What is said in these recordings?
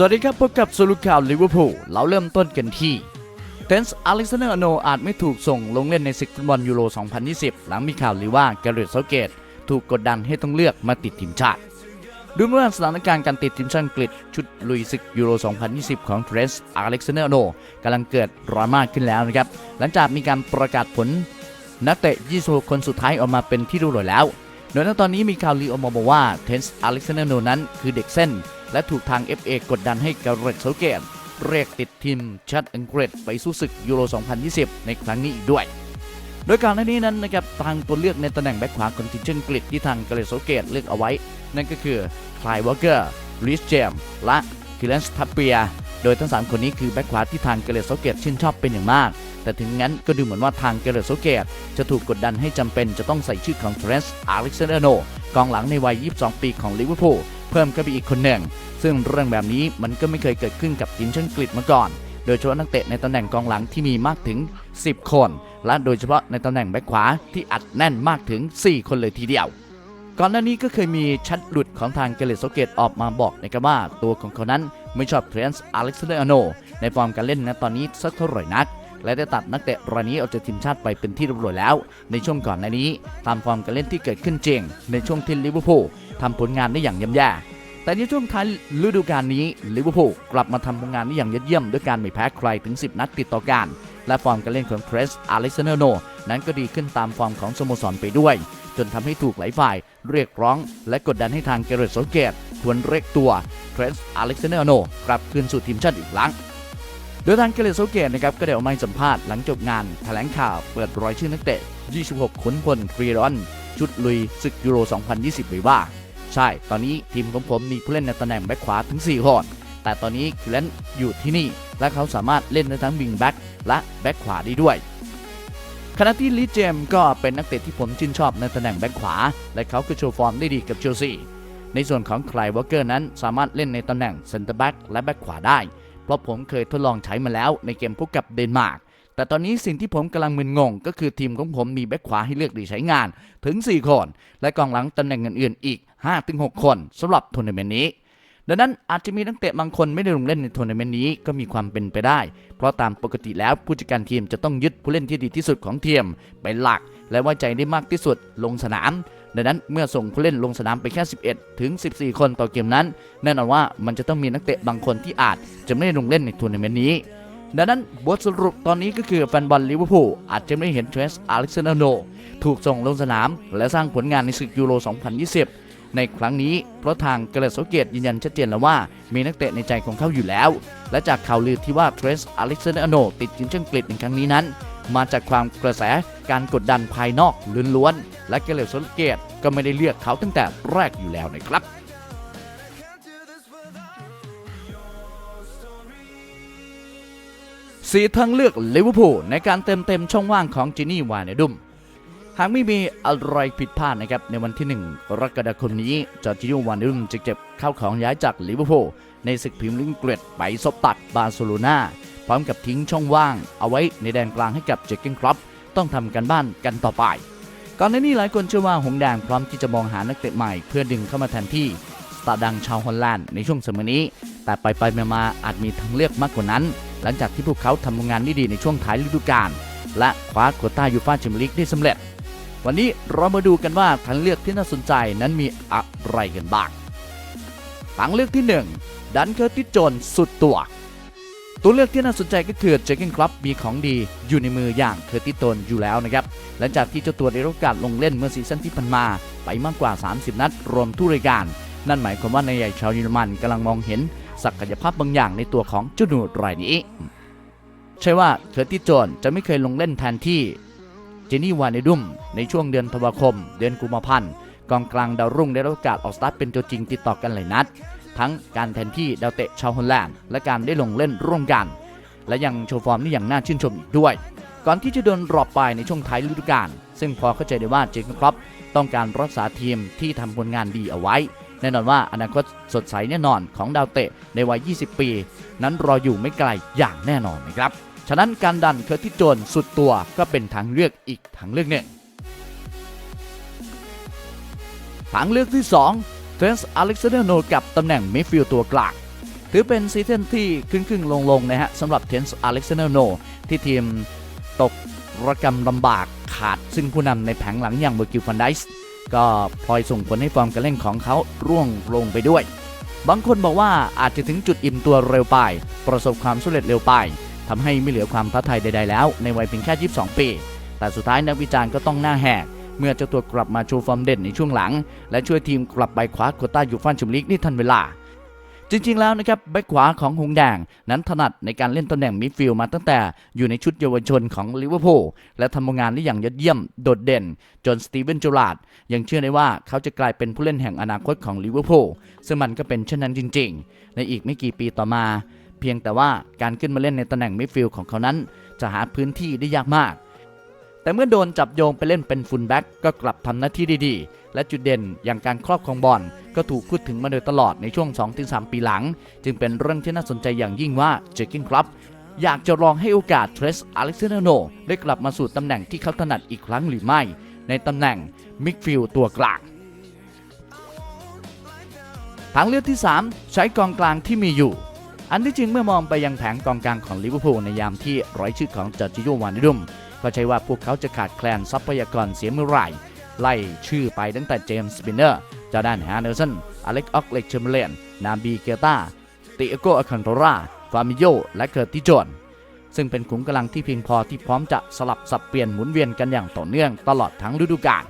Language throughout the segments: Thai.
สวัสดีครับ พบกับสรุปข่าวลิเวอร์พูลเราเริ่มต้นกันที่เทนส์อเล็กซานเดอร์โนอาจไม่ถูกส่งลงเล่นในศึกฟุตบอลยูโร 2020 หลังมีข่าวลือว่าแกเรตเซาเกต ถูกกดดันให้ต้องเลือกมาติดทีมชาติดูเหมื่อนสถานการณ์การติดทีมชาติอังกฤษชุดลุยศึกยูโร 2020 ของเทรนส์อเล็กซานเดอร์โนกำลังเกิดดราม่าขึ้นแล้วนะครับ หลังจากมีการประกาศผลนักเตะ 26 คนสุดท้ายออกมาเป็นที่รู้รอยแล้ว โดยณตอนนี้มีข่าวลือออกมาบอกว่าเทนส์อเล็กซานเดอร์โนนั้นคือเด็กเส้น และถูกทาง FA กดดันให้กาเรตเซาเกตเรียกติดทีมชาติอังกฤษไปสู้ศึกยูโร 2020 ในครั้งนี้อีกด้วย โดยก่อนหน้านี้นั้นนะครับทางตัวเลือกในตำแหน่งแบ็คขวาของทีมชาติอังกฤษที่ทางกาเรตเซาเกตเลือกเอาไว้ นั่นก็คือคลายวอลเกอร์ลิสเจมและคิเลนส์ทัปเปียโดยทั้ง 3 คนนี้คือแบ็คขวาที่ทางกาเรตเซาเกตชื่นชอบเป็นอย่างมาก แต่ถึงงั้นก็ดูเหมือนว่าทางเกเรตเซเกตจะถูกกดดันให้จำเป็นจะต้องใส่ชื่อของเทรนส์อเล็กซานเดอร์โนกองหลังในวัย 22 ปีของลิเวอร์พูล เพิ่มเข้าไปอีกคนหนึ่ง ซึ่งเรื่องแบบนี้มันก็ไม่เคยเกิดขึ้นกับทีมชาติอังกฤษมาก่อน โดยเฉพาะนักเตะในตำแหน่งกองหลังที่มีมากถึง 10 คน และโดยเฉพาะในตำแหน่งแบ็คขวาที่อัดแน่นมากถึง 4 คนเลยทีเดียวก่อนหน้านี้ก็เคยมีชัดหลุดของทางเกเรตโซเกตออกมาบอกนะครับว่าตัวของเขานั้นไม่ชอบเทรนส์อเล็กซานเดอร์โนในฟอร์มการเล่นณตอนนี้สักเท่าไหร่นัก และได้ตัดนักเตะรายนี้ออกจากทีมชาติไปเป็นที่เรียบร้อยแล้ว ในช่วงก่อนหน้านี้ ตามฟอร์มการเล่นที่เกิดขึ้นจริง ในช่วงที่ลิเวอร์พูลทำผลงานได้อย่างย่ำแย่แต่ในช่วงท้ายฤดูกาลนี้ลิเวอร์พูลกลับมาทำผลงานได้อย่างยอดเยี่ยมด้วยการไม่แพ้ใครถึง 10 นัดติดต่อกัน และฟอร์มการเล่นของเทรสอเล็กซนโนนั้นก็ดีขึ้นตามฟอร์มของสโมสรไปด้วย จนทำให้ถูกหลายฝ่าย เรียกร้อง และกดดันให้ทางเกเรตโซเกตควรเรียกตัวเทรส์อเล็กซนโนกลับคืนสู่ทีมชาติอีกครั้ง โดยทางเกเรตโซเกตนะครับก็ได้ออกมาสัมภาษณ์หลังจบงานแถลงข่าวเปิดรายชื่อนักเตะ 26 ขุนพลฟรีรอน ชุดลุยศึกยูโร 2020 ไว้ว่า ใช่ ตอนนี้ทีมของผมมีผู้เล่นในตำแหน่งแบ็คขวาถึง 4 คน แต่ตอนนี้คิเลนอยู่ที่นี่ และเขาสามารถเล่นได้ทั้งวิงแบ็คและแบ็คขวาได้ด้วยขณะที่ลีเจมก็เป็นนักเตะที่ผมชื่นชอบในตำแหน่งแบ็คขวา และเขาก็โชว์ฟอร์มได้ดีกับเชลซีในส่วนของไคลวอเกอร์นั้นสามารถเล่นในตำแหน่งเซนเตอร์แบ็กและแบ็คขวาได้ เพราะผมเคยทดลองใช้มาแล้วในเกมพบกับเดนมาร์กแต่ตอนนี้สิ่งที่ผมกำลังมึนงง ก็คือทีมของผมมีแบ็คขวาให้เลือกดีใช้งานถึง 4 คน และกองหลังตำแหน่งอื่นๆอีก 5-6 คนสำหรับทัวร์นาเมนต์นี้ดังนั้นอาจจะมีนักเตะบางคนไม่ได้ลงเล่นในทัวร์นาเมนต์นี้ก็มีความเป็นไปได้ เพราะตามปกติแล้วผู้จัดการทีมจะต้องยึดผู้เล่นที่ดีที่สุดของทีมเป็นหลัก และไว้ใจได้มากที่สุดลงสนาม ดังนั้นเมื่อส่งผู้เล่นลงสนามไปแค่ 11 ถึง 14 คนต่อเกมนั้น แน่นอนว่ามันจะต้องมีนักเตะบางคนที่อาจจะไม่ได้ลงเล่นในทัวร์นาเมนต์นี้ดังนั้นบทสรุปตอนนี้ก็คือแฟนบอลลิเวอร์พูลอาจจะไม่เห็นเทรสอเล็กซานเดร์โนถูกส่งลงสนาม และสร้างผลงานในศึกยูโร 2020 ในครั้งนี้ เพราะทางเกเรตโซเกตยืนยันชัดเจนแล้วว่ามีนักเตะในใจของเขาอยู่แล้ว และจากข่าวลือที่ว่าเทรสอเล็กซานเดร์โนติดทีมชาติอังกฤษในครั้งนี้นั้น มาจากความกระแสการกดดันภายนอกล้วนๆ และเกเรตโซเกตก็ไม่ได้เลือกเขาตั้งแต่แรกอยู่แล้วนะครับสีทางเลือกลิเวอร์พูลในการเติมเต็มช่องว่างของจินี่วานเนดุม หากไม่มีอะไรผิดพลาดนะครับ ในวันที่ 1 กรกฎาคมนี้จอร์จิโอวานเนดุมจะเก็บข้าวของย้ายจากลิเวอร์พูลในศึกพรีเมียร์ลีกอังกฤษไปซบตักบาร์เซโลนา พร้อมกับทิ้งช่องว่าง เอาไว้ในแดนกลางให้กับเจคเกนครอปต้องทำกันบ้านกันต่อไป ก่อนหน้านี้หลายคนเชื่อว่าหงแดงพร้อมที่จะมองหานักเตะใหม่ เพื่อดึงเข้ามาแทนที่สตาร์ดังชาวฮอลแลนด์ในช่วงสมัยนี้ แต่ไปไปๆมาอาจมีทางเลือกมากกว่านั้น หลังจากที่พวกเขาทำผลงานได้ดีในช่วงท้ายฤดูกาลและคว้าโควต้ายูฟ่าแชมเปี้ยนลีกได้สำเร็จ วันนี้เรามาดูกันว่าทางเลือกที่น่าสนใจนั้นมีอะไรกันบ้างทางเลือกที่ 1 ดันเคอร์ติสจนสุดตัว ตัวเลือกที่น่าสนใจก็คือเจคเกนคลับมีของดีอยู่ในมืออย่างเคอร์ติสโจนอยู่แล้วนะครับ หลังจากที่เจ้าตัวได้รับโอกาสลงเล่นเมื่อซีซั่นที่ผ่านมา ไปมากกว่า 30 นัดรวมทุกรายการ นั่นหมายความว่านายใหญ่ชาวเยอรมันกำลังมองเห็นศักยภาพบางอย่างในตัวของเจ้าหนูรายนี้ ใช่ว่าเคอร์ติสโจนจะไม่เคยลงเล่นแทนที่เจนี่วานเนดุมในช่วงเดือนธันวาคม เดือนกุมภาพันธ์กองกลางดาวรุ่งได้รับโอกาสออกสตาร์ทเป็นตัวจริงติดต่อกันหลายนัด ทั้งการแทนที่ดาวเตะชาวฮอลแลนด์และการได้ลงเล่นร่วมกัน และยังโชว์ฟอร์มได้อย่างน่าชื่นชมอีกด้วย ก่อนที่จะโดนรอปไปในช่วงท้ายฤดูกาลซึ่งพอเข้าใจได้ว่าเจคครับต้องการรักษาทีมที่ทำผลงานดีเอาไว้ แน่นอนว่าอนาคตสดใสแน่นอนของดาวเตะในวัย 20 ปี นั้นรออยู่ไม่ไกลอย่างแน่นอนนะครับฉะนั้นการดันเคอร์ติสโจนส์สุดตัวก็เป็นทางเลือกอีกทางเลือกหนึ่งทางเลือกที่ 2 เทรนส์อเล็กซานเดอร์โนกับตำแหน่งมิดฟิลด์ตัวกลางถือเป็นซีซั่นที่ครึ่งครึ่งๆลงๆนะฮะสำหรับเทนส์อเล็กซานเดอร์โนที่ทีมตกระกำลำบากขาดซึ่งผู้นำในแผงหลังอย่างเบอร์กิลฟันไดส์ก็พลอยส่งผลให้ฟอร์มการเล่นของเขาร่วงลงไปด้วย บางคนบอกว่าอาจจะถึงจุดอิ่มตัวเร็วไป ประสบความสำเร็จเร็วไปทำให้ไม่เหลือความท้าทายใดๆแล้วในวัยเพียงแค่ 22 ปี แต่สุดท้ายนักวิจารณ์ก็ต้องหน้าแหก เมื่อเจ้าตัวกลับมาโชว์ฟอร์มเด่นในช่วงหลัง และช่วยทีมกลับไปคว้าโคต้ายูฟ่าแชมเปี้ยนลีกได้ทันเวลา จริงๆแล้วนะครับแบ็คขวาของหงแดง นั้นถนัดในการเล่นตำแหน่งมิดฟิลด์มาตั้งแต่อยู่ในชุดเยาวชนของลิเวอร์พูลและทำงานได้อย่างยอดเยี่ยมโดดเด่น จนสตีเวนจูราดยังเชื่อได้ว่าเขาจะกลายเป็นผู้เล่นแห่งอนาคตของลิเวอร์พูลซึ่งมันก็เป็นเช่นนั้นจริง ๆ ในอีกไม่กี่ปีต่อมาเพียงแต่ว่าการขึ้นมาเล่นในตำแหน่งมิดฟิลด์ของเขานั้น จะหาพื้นที่ได้ยากมาก แต่เมื่อโดนจับโยงไปเล่นเป็นฟุลแบ็กก็กลับทำหน้าที่ด้ดีและจุดเด่นอย่างการครอบครองบอลก็ถูกพูดถึงมาโดยตลอดในช่วง 2-3 ปีหลัง จึงเป็นเรื่องที่น่าสนใจอย่างยิ่งว่าเจอร์กินครับอยากจะลองให้โอกาสเทรสอเล็กซานโนได้กลับมาสู่ตำแหน่งที่เขาถนัดอีกครั้งหรือไม่ ในตำแหน่งมิดฟิลด์ตัวกลางทางเลือกที่ 3 ใช้กองกลางที่มีอยู่ อันที่จริงเมื่อมองไปยังแผงกองกลางของลิเวอร์พูลในยามที่ร้อยชื่อของจอร์จิโยวานิดุม ก็ใช่ว่าพวกเขาจะขาดแคลนทรัพยากรเสียเมื่อไหร่ ไล่ชื่อไปตั้งแต่เจมส์สปินเนอร์จอร์แดนแฮนเดอร์สันอเล็กออกเล็กเชมเลนนาบีเกตาติเอโกอาคันโตราฟามิโยและเคอร์ติโจนซึ่งเป็นขุมกำลังที่เพียงพอที่พร้อมจะสลับสับเปลี่ยนหมุนเวียนกันอย่างต่อเนื่องตลอดทั้งฤดูกาล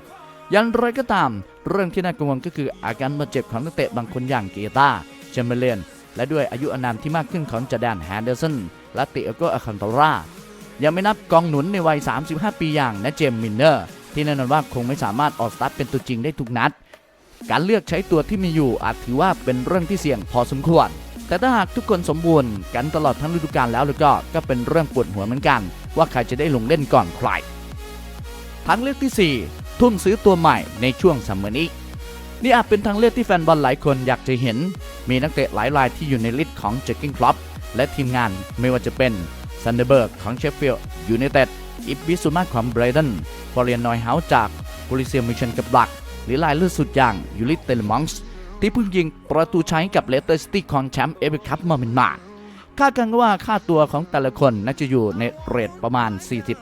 ยันไรก็ตาม เรื่องที่น่ากังวลก็คืออาการบาดเจ็บของนักเตะบางคนอย่างเกตาเชมเบรเลนและด้วยอายุอานามที่มากขึ้นของจอแดนแฮนเดอร์สันและติเอโกอาคันโตรา ยังไม่นับกองหนุนในวัย 35 ปีอย่างนะเจมมินเนอร์ ที่แน่นอนว่าคงไม่สามารถออกสตาร์ทเป็นตัวจริงได้ทุกนัด การเลือกใช้ตัวที่มีอยู่อาจถือว่าเป็นเรื่องที่เสี่ยงพอสมควร แต่ถ้าหากทุกคนสมบูรณ์กันตลอดทั้งฤดูกาลแล้วแล้วก็ก็เป็นเรื่องปวดหัวเหมือนกัน ว่าใครจะได้ลงเล่นก่อนใครทางเลือกที่ 4 ทุ่มซื้อตัวใหม่ในช่วงซัมเมอร์นี้นี่อาจเป็นทางเลือกที่แฟนบอลหลายคนอยากจะเห็น มีนักเตะหลายรายที่อยู่ในลิสต์ของเจคกิ้งคลับและทีมงานไม่ว่าจะเป็น ซันเดอร์เบิร์กของเชฟฟิลด์ยูไนเต็ดอิบบิสุมาของไบรตันฟอร์เรียนนอยเฮาจากบริเซียมิเชนกับลัก หรือลายเลือดสุดอย่างยูริเตลมองส์ที่เพิ่งยิงประตูชัยให้กับเลสเตอร์ซิตี้ของแชมป์เอฟเอคัพมาเป็นมาคาดกันว่าค่าตัวของแต่ละคนน่าจะอยู่ในเรทประมาณ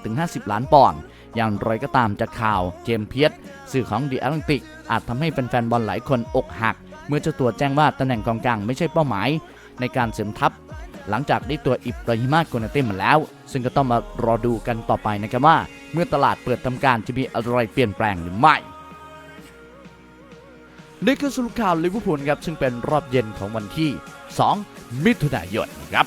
40-50 ล้านปอนด์อย่างไรก็ตามจากข่าวเจมเพียสสื่อของดีแอตแลนติก อาจทำให้แฟนๆบอลหลายคนอกหัก เมื่อเจ้าตัวแจ้งว่าตำแหน่งกองกลางไม่ใช่เป้าหมาย ในการเสริมทัพ หลังจากได้ตัวอิบราฮิมาโกนาเต้มาแล้ว ซึ่งก็ต้องมารอดูกันต่อไปนะครับว่า เมื่อตลาดเปิดทำการจะมีอะไรเปลี่ยนแปลงหรือไม่นี่คือสรุปข่าวลิเวอร์พูลครับซึ่งเป็นรอบเย็นของวันที่ 2 มิถุนายนครับ